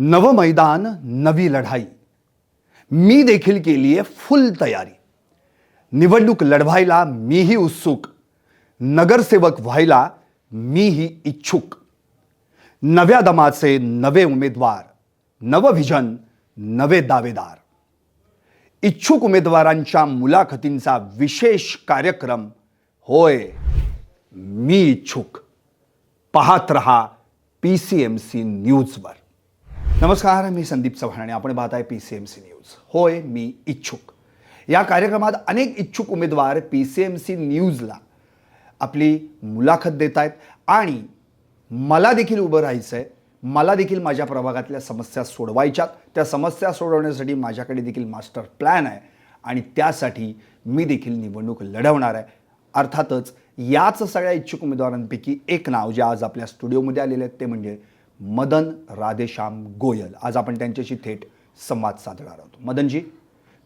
नवं मैदान नवी लढाई. मी देखील केली आहे फुल तयारी. निवडणूक लढवायला मीही उत्सुक. नगरसेवक व्हायला मीही इच्छुक. नव्या दमाचे नवे उमेदवार नवं व्हिजन नवे दावेदार. इच्छुक उमेदवारांच्या मुलाखतींचा विशेष कार्यक्रम होय मी इच्छुक. पाहत रहा पी सी एम सी न्यूजवर नमस्कार मी संदीप चव्हाण आणि आपण पाहताय P C M C news होय मी इच्छुक. या कार्यक्रमात अनेक इच्छुक उमेदवार पी सी एम सी न्यूजला आपली मुलाखत देत आहेत आणि मला देखील उभं राहायचं आहे मला देखील माझ्या प्रभागातल्या समस्या सोडवायच्यात. त्या समस्या सोडवण्यासाठी माझ्याकडे देखील मास्टर प्लॅन आहे आणि त्यासाठी मी देखील निवडणूक लढवणार आहे. अर्थातच याच सगळ्या इच्छुक उमेदवारांपैकी एक नाव जे आज आपल्या स्टुडिओमध्ये आलेले आहेत ते म्हणजे मदन राधेश्याम गोयल. आज आपण त्यांच्याशी थेट संवाद साधणार आहोत. Madanji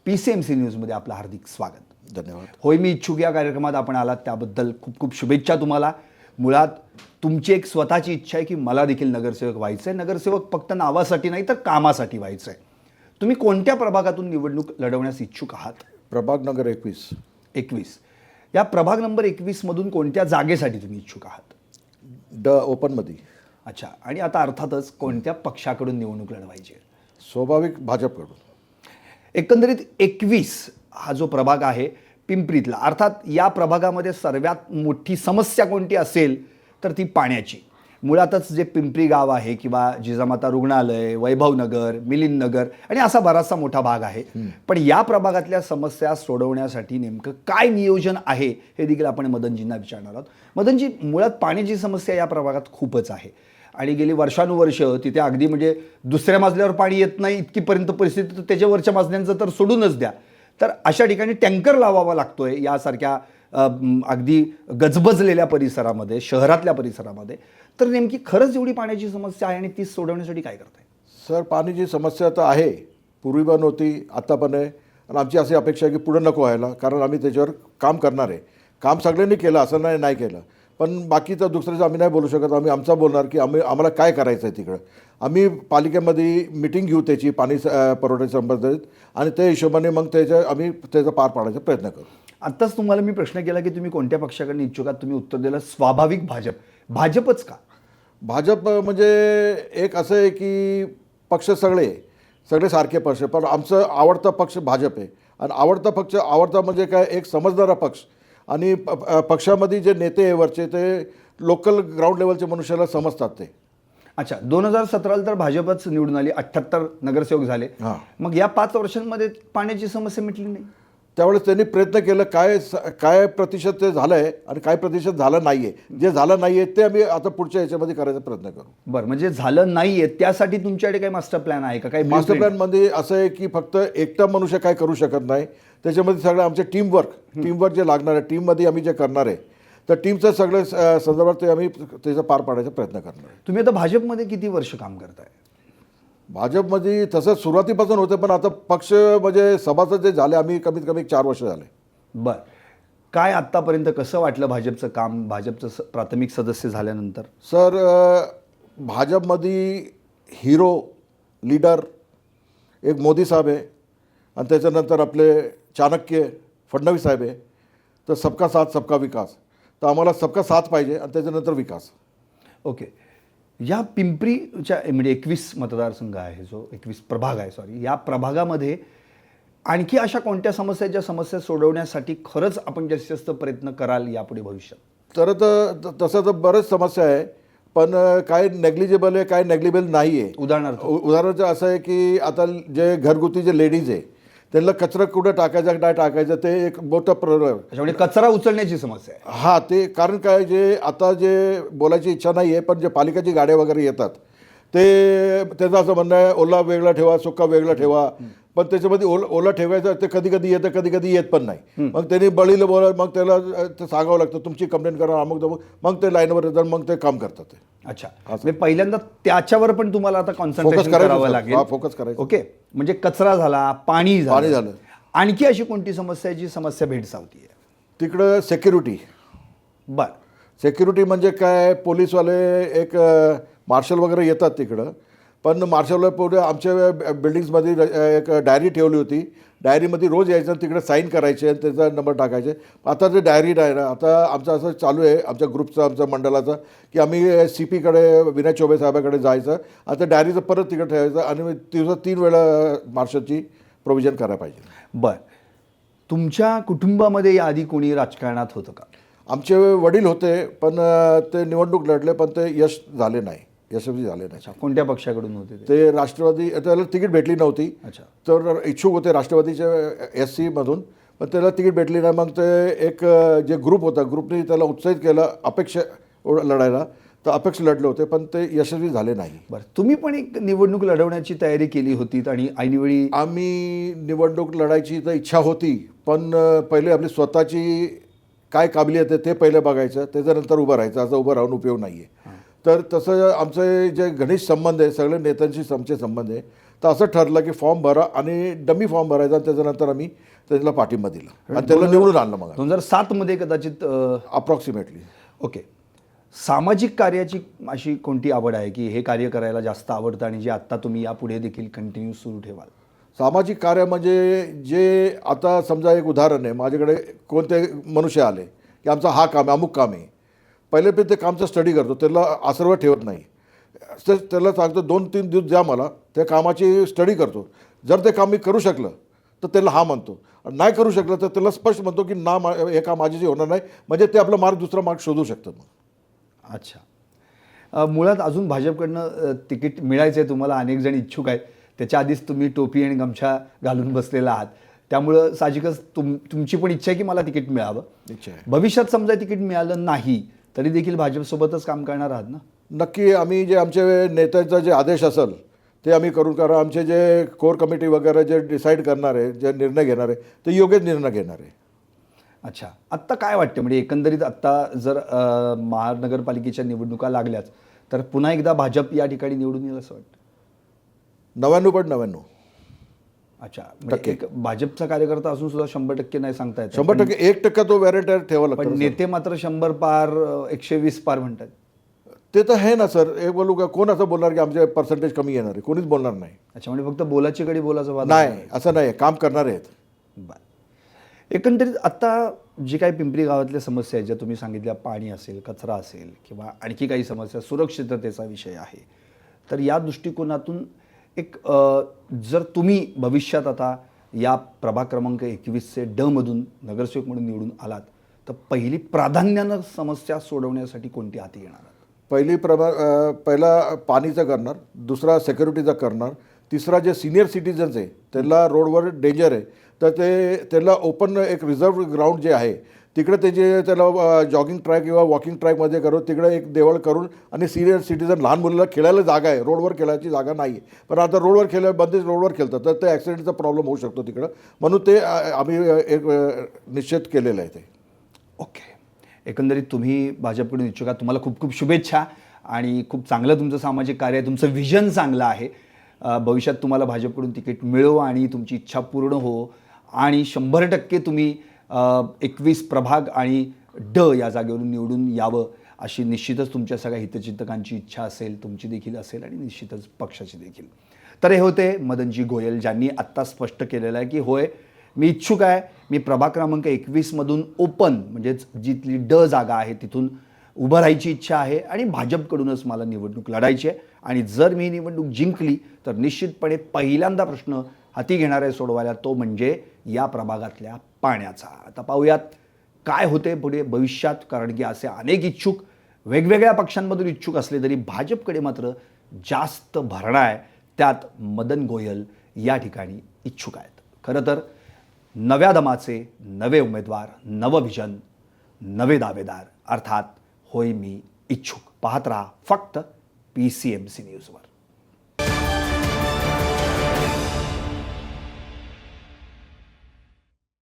P C M C न्यूजमध्ये आपलं हार्दिक स्वागत. धन्यवाद. होय मी इच्छुक या कार्यक्रमात आपण आलात. त्याबद्दल खूप खूप शुभेच्छा तुम्हाला. मुळात तुमची एक स्वतःची इच्छा आहे की मला देखील नगरसेवक व्हायचं आहे नगरसेवक फक्त नावासाठी नाही तर कामासाठी व्हायचं आहे तुम्ही कोणत्या प्रभागातून निवडणूक लढवण्यास इच्छुक आहात? प्रभाग नगर एकवीस. एकवीस. या प्रभाग नंबर एकवीसमधून कोणत्या जागेसाठी तुम्ही इच्छुक आहात? ड ओपनमध्ये. अच्छा आणि आता अर्थातच कोणत्या पक्षाकडून निवडणूक लढवायची आहे? स्वाभाविक भाजपकडून. एकंदरीत एकवीस हा जो प्रभाग आहे पिंपरीतला अर्थात या प्रभागामध्ये सर्वात मोठी समस्या कोणती असेल तर ती पाण्याची. मुळातच जे पिंपरी गाव आहे किंवा जिजामाता रुग्णालय वैभवनगर मिलिंदनगर आणि असा बराचसा मोठा भाग आहे. पण या प्रभागातल्या समस्या सोडवण्यासाठी नेमकं काय नियोजन आहे हे देखील आपण मदनजींना विचारणार आहोत. मदनजी मुळात पाण्याची समस्या या प्रभागात खूपच आहे. आणि गेली वर्षानुवर्ष तिथे अगदी म्हणजे दुसऱ्या मजल्यावर पाणी येत नाही इतकीपर्यंत परिस्थिती तर त्याच्यावरच्या मजल्यांचं तर सोडूनच द्या. तर अशा ठिकाणी टँकर लावावा लागतो आहे यासारख्या अगदी गजबजलेल्या परिसरामध्ये शहरातल्या परिसरामध्ये. तर नेमकी खरंच एवढी पाण्याची समस्या आहे आणि ती सोडवण्यासाठी काय करताय? सर पाण्याची समस्या तर आहे. पूर्वी पण होती आता पण आहे. आणि आमची अशी अपेक्षा आहे की पुढे नको व्हायला कारण आम्ही त्याच्यावर काम करणार आहे. काम सगळ्यांनी केलं असं नाही नाही केलं. पण बाकीचं दुसऱ्याचं आम्ही नाही बोलू शकत. आम्ही आमचा बोलणार की आम्ही आम्हाला काय करायचं आहे तिकडं? आम्ही पालिकेमध्ये मिटिंग घेऊ त्याची पाणी पुरवठ्याच्या संबंधित आणि त्या हिशोबाने मग त्याच्या आम्ही त्याचा पार पाडायचा प्रयत्न करू. आत्ताच तुम्हाला मी प्रश्न केला की तुम्ही कोणत्या पक्षाकडे इच्छुक आहात? तुम्ही उत्तर दिलं स्वाभाविक भाजप. भाजपच का? भाजप म्हणजे एक असं आहे की पक्ष सगळे सगळे सारखे पक्ष पण आमचं आवडता पक्ष भाजप आहे. आणि आवडता पक्ष आवडता म्हणजे काय? एक समजणारा पक्ष. आणि प- पक्षामध्ये जे नेते आहे वरचे ते लोकल ग्राउंड लेवलचे मनुष्याला समजतात ते. अच्छा दोन हजार सतराला तर भाजपच निवडून आली अठ्ठ्याहत्तर नगरसेवक झाले. हां. मग या पाच वर्षांमध्ये पाण्याची समस्या मिटली नाही? त्यावेळेस त्यांनी प्रयत्न केलं काय काय प्रतिशत ते झालं आहे आणि काय प्रतिशत झालं नाही आहे जे झालं नाही आहे ते आम्ही आता पुढच्या याच्यामध्ये करायचा प्रयत्न करू. बरं म्हणजे झालं नाहीये त्यासाठी तुमच्याकडे काही मास्टर प्लॅन आहे का? काही मास्टर? प्लॅनमध्ये असं आहे की फक्त एकटा मनुष्य काय करू शकत नाही. त्याच्यामध्ये सगळं आमचे टीमवर्क टीमवर्क जे लागणार आहे टीममध्ये आम्ही जे करणार आहे तर टीमचं सगळं संदर्भात ते आम्ही त्याचा पार पाडायचा प्रयत्न करणार आहे. तुम्ही आता भाजपमध्ये किती वर्ष काम करताय? भाजपमध्ये तसं सुरुवातीपासून होतं पण आता पक्ष म्हणजे सभासद जे झाले आम्ही कमीत कमी चार वर्ष झाले. बर. काय आत्तापर्यंत कसं वाटलं भाजपचं काम भाजपचं स- प्राथमिक सदस्य झाल्यानंतर? सर भाजपमध्ये हिरो लीडर एक मोदी साहेब आहे आणि त्याच्यानंतर आपले चाणक्य फडणवीस साहेब आहे. तर सबका साथ सबका विकास. तर आम्हाला सबका साथ पाहिजे आणि त्याच्यानंतर विकास. ओके. या पिंपरीच्या म्हणजे एकवीस मतदारसंघ आहे जो एकवीस प्रभाग आहे सॉरी या प्रभागामध्ये आणखी अशा कोणत्या समस्या ज्या समस्या सोडवण्यासाठी खरंच आपण जास्तीत जास्त प्रयत्न कराल यापुढे भविष्यात? तर तसं तर बरंच समस्या आहे पण काय नेग्लिजिबल आहे काय नेग्लिबल नाही आहे उदाहरणार्थ उदाहरणार्थ असं आहे की आता जे घरगुती जे लेडीज आहे त्यांना कचरा कुठं टाकायचा नाही टाकायचं ते एक मोठं प्र म्हणजे कचरा उचलण्याची समस्या आहे. हा ते कारण काय जे आता जे बोलायची इच्छा नाही आहे पण जे पालिकेची गाड्या वगैरे येतात ते त्याचं असं म्हणणं आहे ओला वेगळा ठेवा सुका वेगळा ठेवा. पण त्याच्यामध्ये ओला ओला ठेवायचं ते कधी कधी येतं कधी कधी येत पण नाही. मग त्यांनी बळीला बोला मग त्याला सांगावं लागतं तुमची कंप्लेंट करा अमुक मग ते लाईनवर येतात मग ते काम करतात ते. अच्छा. म्हणजे पहिल्यांदा त्याच्यावर पण तुम्हाला आता कॉन्सन्ट्रेशन करायचं, करावं. लागेल. focus करायचं. ओके म्हणजे कचरा झाला पाणी झालं. पाणी झालं. आणखी अशी कोणती समस्या आहे जी समस्या भेडसावती तिकडं सेक्युरिटी बर. सेक्युरिटी म्हणजे काय पोलीसवाले एक मार्शल वगैरे येतात तिकडं. पण मार्शल पुढे आमच्या बिल्डिंग्समध्ये एक डायरी ठेवली होती. डायरीमध्ये रोज यायचं तिकडे साईन करायचे आणि त्याचा नंबर टाकायचे. आता ते डायरी नाही ना आता आमचं असं चालू आहे आमच्या ग्रुपचं आमच्या मंडळाचं की आम्ही सी पीकडे विनय चौबे साहेबाकडे जायचं. आता डायरीचं परत तिकडे ठेवायचं आणि दिवसात तीन वेळा मार्शलची प्रोव्हिजन करायला पाहिजे. बर. तुमच्या कुटुंबामध्ये याआधी कोणी राजकारणात होतं का? आमचे वडील होते पण ते निवडणूक लढले पण ते यश झाले नाही. यशस्वी झाले नाही. अच्छा कोणत्या पक्षाकडून होते ते? ते राष्ट्रवादी त्याला तिकीट भेटली नव्हती. अच्छा. तर इच्छुक होते राष्ट्रवादीच्या एस सीमधून पण त्याला तिकीट भेटली नाही. मग ते एक अ, जे ग्रुप होता ग्रुपने त्याला उत्साहित केलं अपेक्षा लढायला. तर अपेक्ष लढले होते पण ते यशस्वी झाले नाही. बरं तुम्ही पण एक निवडणूक लढवण्याची तयारी केली होती आणि ऐनवेळी आम्ही निवडणूक लढायची तर इच्छा होती पण अ, पहिले आपली स्वतःची काय काबिलियत आहे ते पहिले बघायचं. त्याच्यानंतर उभं राहायचं. असं उभं राहून उपयोग नाही आहे तर तसं आमचे जे घनिष्ठ संबंध आहे सगळे नेत्यांशी आमचे संबंध आहे तर असं ठरलं की फॉर्म भरा आणि डमी फॉर्म भरायचा आणि त्याच्यानंतर आम्ही त्याला पाठिंबा दिला. आणि त्याला निवडून आणलं मग दोन हजार सातमध्ये कदाचित अप्रॉक्सिमेटली ओके. सामाजिक कार्याची अशी कोणती आवड आहे की हे कार्य करायला जास्त आवडतं आणि जे आत्ता तुम्ही यापुढे देखील कंटिन्यू सुरू ठेवाल? सामाजिक कार्य म्हणजे जे आता समजा एक उदाहरण आहे माझ्याकडे कोणते मनुष्य आले की आमचा हा काम आहे अमुक काम आहे. पहिले पण ते कामचा स्टडी करतो त्याला आसरवर ठेवत नाही. तर त्याला सांगतो दोन तीन दिवस द्या मला त्या कामाची स्टडी करतो. जर ते काम मी करू शकलं तर त्याला हा म्हणतो. नाही करू शकलं तर त्याला स्पष्ट म्हणतो की ना मा- हे काम माझ्याशी होणार नाही. म्हणजे ते आपला मार्ग दुसरा मार्ग शोधू शकतं मग. अच्छा. मुळात अजून भाजपकडनं तिकीट मिळायचं आहे तुम्हाला अनेक जण इच्छुक आहेत. त्याच्या आधीच तुम्ही टोपी आणि गमछा घालून बसलेला आहात. त्यामुळं साहजिकच तुम तुमची पण इच्छा आहे की मला तिकीट मिळावं. इच्छा आहे. भविष्यात समजा तिकीट मिळालं नाही तरी देखील भाजपसोबतच काम करणार आहात ना? नक्की आम्ही जे आमचे नेत्यांचा जे आदेश असेल ते आम्ही करून कारण आमचे जे कोर कमिटी वगैरे जे डिसाईड करणार आहे जे निर्णय घेणार आहे ते योग्य निर्णय घेणार आहे. अच्छा. आत्ता काय वाटतं? म्हणजे एकंदरीत आत्ता जर अ, महानगरपालिकेच्या निवडणुका लागल्याच तर पुन्हा एकदा भाजप या ठिकाणी निवडून येईल असं वाटतं? नव्याण्णव पॉईंट नव्याण्णव. अच्छा म्हणजे एक भाजपचा कार्यकर्ता असून सुद्धा शंभर टक्के नाही सांगता येत. शंभर टक्के एक टक्का तो व्हॅरेंटर ठेवा पण लागतो नेते मात्र शंभर पार एकशे वीस पार म्हणतात. ते तर आहे ना सर. एक बोलू का कोण असं बोलणार की आमचे पर्सेंटेज कमी येणार आहे? कोणीच बोलणार नाही. अच्छा म्हणजे फक्त बोलाची कडी बोलाचं वाद नाही असं नाही काम करणारे आहेत. बर. एकंदरीत आत्ता जी काही पिंपरी गावातल्या समस्या आहेत ज्या तुम्ही सांगितल्या पाणी असेल कचरा असेल किंवा आणखी काही समस्या सुरक्षिततेचा विषय आहे तर या दृष्टिकोनातून एक जर तुम्ही भविष्यात आता या प्रभाग क्रमांक एकवीसचे डमधून नगरसेवक म्हणून निवडून आलात तर पहिली प्राधान्यानं समस्या सोडवण्यासाठी कोणती हाती येणार पहिली प्रमा पहिला पाणीचा करणार दुसरा सेक्युरिटीचा करणार तिसरा जे सिनियर सिटीजन्स आहे त्यांना रोडवर डेंजर आहे तर ते त्यांना ओपन एक रिझर्व ग्राउंड जे आहे तिकडे त्याचे त्याला जॉगिंग ट्रॅक किंवा वॉकिंग ट्रॅकमध्ये करून तिकडे एक देवळ करून आणि सिनियर सिटीजन लहान मुलाला खेळायला जागा आहे. रोडवर खेळायची जागा नाही आहे पण आता रोडवर खेळ बंदिस्त रोडवर खेळतात. तर ते ॲक्सिडेंटचा प्रॉब्लेम होऊ शकतो तिकडं. म्हणून ते आम्ही एक निश्चित केलेलं आहे ते. ओके. एकंदरीत तुम्ही भाजपकडून इच्छुक आहात. तुम्हाला खूप खूप शुभेच्छा आणि खूप चांगलं तुमचं सामाजिक कार्य आहे. तुमचं विजन चांगलं आहे. भविष्यात तुम्हाला भाजपकडून तिकीट मिळो आणि तुमची इच्छा पूर्ण हो. आणि शंभर टक्के तुम्ही एकवीस प्रभाग आणि ड या जागेवरून निवडून यावं अशी निश्चितच तुमच्या सगळ्या हितचिंतकांची इच्छा असेल तुमची देखील असेल आणि निश्चितच पक्षाची देखील. तर हे होते मदनजी गोयल ज्यांनी आत्ता स्पष्ट केलेलं आहे की होय मी इच्छुक आहे मी प्रभाग क्रमांक एकवीसमधून ओपन म्हणजेच जिथली ड जागा आहे तिथून उभं राहायची इच्छा आहे आणि भाजपकडूनच मला निवडणूक लढायची आहे आणि जर मी निवडणूक जिंकली तर निश्चितपणे पहिल्यांदा प्रश्न हाती घेणार आहे सोडवायला तो म्हणजे या प्रभागातल्या पाण्याचा. आता पाहूयात काय होते पुढे भविष्यात कारण की असे अनेक इच्छुक वेगवेगळ्या पक्षांमधून इच्छुक असले तरी भाजपकडे मात्र जास्त भरणा आहे. त्यात मदन गोयल या ठिकाणी इच्छुक आहेत. खरं तर नव्या दमाचे नवे उमेदवार नवं विजन नवे दावेदार अर्थात होय मी इच्छुक. पाहत राहा फक्त पी सी एम सी न्यूजवर